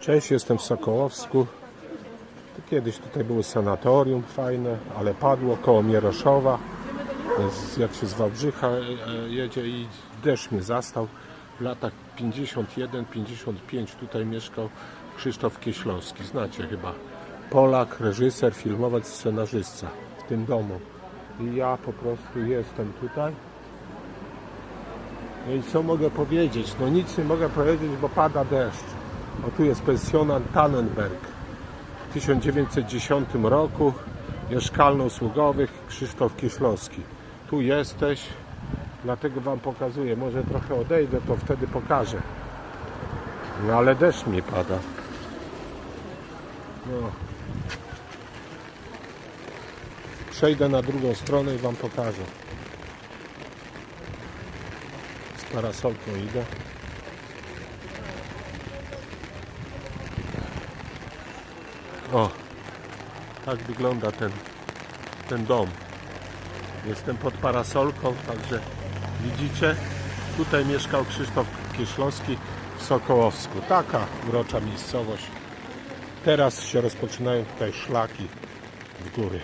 Cześć, jestem w Sokołowsku. Kiedyś tutaj było sanatorium fajne, ale padło koło Mieroszowa. Jak się z Wałbrzycha e, e, jedzie i deszcz mnie zastał. W latach 51-55 tutaj mieszkał Krzysztof Kieślowski. Znacie chyba. Polak, reżyser, filmowiec, scenarzysta w tym domu. I ja po prostu jestem tutaj. No i co mogę powiedzieć? No nic nie mogę powiedzieć, bo pada deszcz. O tu jest pensjonat Tannenberg. W 1910 roku mieszkalno-usługowych Krzysztof Kieślowski. Tu jesteś, dlatego Wam pokazuję. Może trochę odejdę, to wtedy pokażę. No ale deszcz mi pada. No. Przejdę na drugą stronę i Wam pokażę. Z parasolką idę. O, tak wygląda ten, ten dom. Jestem pod parasolką, także widzicie, tutaj mieszkał Krzysztof Kieślowski w Sokołowsku. Taka urocza miejscowość. Teraz się rozpoczynają tutaj szlaki w góry.